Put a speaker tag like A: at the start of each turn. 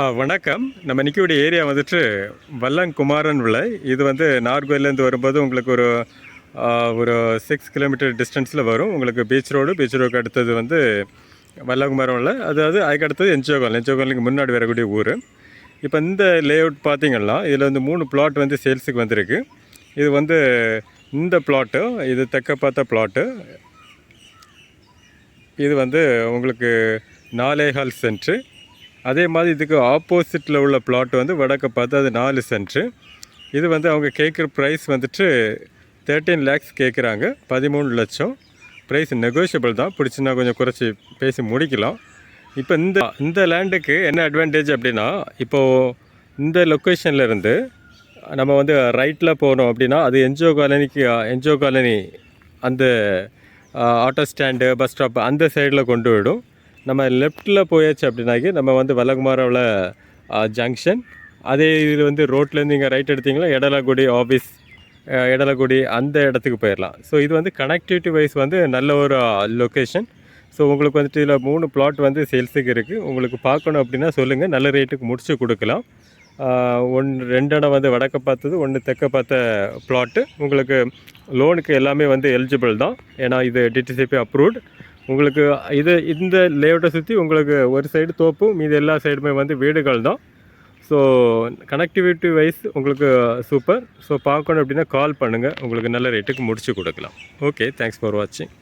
A: ஆ, வணக்கம். நம்ம நிற்கக்கூடிய ஏரியா வந்துட்டு வல்லங்குமாரன் விளை இது வந்து நார்கோயிலேருந்து வரும்போது உங்களுக்கு ஒரு ஒரு சிக்ஸ் கிலோமீட்டர் டிஸ்டன்ஸில் வரும். உங்களுக்கு பீச் ரோடு பீச் ரோடுக்கு அடுத்தது வந்து வல்லங்குமாரன் விளை அதாவது அதுக்கு அடுத்தது என்ஜோகால் என்ஜோகாலுக்கு முன்னாடி வரக்கூடிய ஊர். இப்போ இந்த லேஅவுட் பார்த்தீங்கன்னா இதில் வந்து மூணு பிளாட் வந்து சேல்ஸுக்கு வந்திருக்கு. இது வந்து இந்த பிளாட்டு இது தெற்க பார்த்த பிளாட்டு இது வந்து உங்களுக்கு நாலேகால் சென்ட்ரு அதே மாதிரி இதுக்கு ஆப்போசிட்டில் உள்ள பிளாட் வந்து வடக்க பார்த்து அது நாலு சென்ட்ரு இது வந்து அவங்க கேட்குற ப்ரைஸ் வந்துட்டு தேர்ட்டீன் லேக்ஸ் கேட்குறாங்க பதிமூணு லட்சம். ப்ரைஸ் நெகோஷியபிள் தான். பிடிச்சுன்னா கொஞ்சம் குறைச்சி பேசி முடிக்கலாம். இப்போ இந்த இந்த லேண்டுக்கு என்ன அட்வான்டேஜ் அப்படின்னா இப்போது இந்த லொக்கேஷன்லேருந்து நம்ம வந்து ரைட்டில் போனோம் அப்படின்னா அது என்ஜிஓ காலனிக்கு என்ஜிஓ காலனி அந்த ஆட்டோ ஸ்டாண்டு பஸ் ஸ்டாப் அந்த சைடில் கொண்டு விடும் நம்ம லெஃப்ட்டில் போயாச்சு அப்படின்னாக்கி நம்ம வந்து வல்லகுமாராவில் ஜங்ஷன் அதே இது வந்து ரோட்லேருந்து இங்கே ரைட் எடுத்தீங்களா எடலகுடி ஆஃபீஸ் எடலகுடி அந்த இடத்துக்கு போயிடலாம் ஸோ இது வந்து கனெக்டிவிட்டி வைஸ் வந்து நல்ல ஒரு லொக்கேஷன் ஸோ உங்களுக்கு வந்துட்டு இதில் மூணு பிளாட் வந்து சேல்ஸுக்கு இருக்குது உங்களுக்கு பார்க்கணும் அப்படின்னா சொல்லுங்கள் நல்ல ரேட்டுக்கு முடிச்சு கொடுக்கலாம். ஒன்று ரெண்டு இடம் வந்து வடக்க பார்த்தது ஒன்று தெற்க பார்த்த பிளாட்டு உங்களுக்கு லோனுக்கு எல்லாமே வந்து எலிஜிபிள் தான். ஏன்னா இது டிடிசிபி அப்ரூவ்டு உங்களுக்கு இது இந்த லேஅவுட்டை சுற்றி உங்களுக்கு ஒரு சைடு தோப்பு மீதி எல்லா சைடுமே வந்து வீடுகள் தான். ஸோ கனெக்டிவிட்டி வைஸ் உங்களுக்கு சூப்பர் ஸோ பார்க்கணும் அப்படின்னா கால் பண்ணுங்கள் உங்களுக்கு நல்ல ரேட்டுக்கு முடிச்சு கொடுக்கலாம். ஓகே தேங்க்ஸ் ஃபார் வாட்சிங்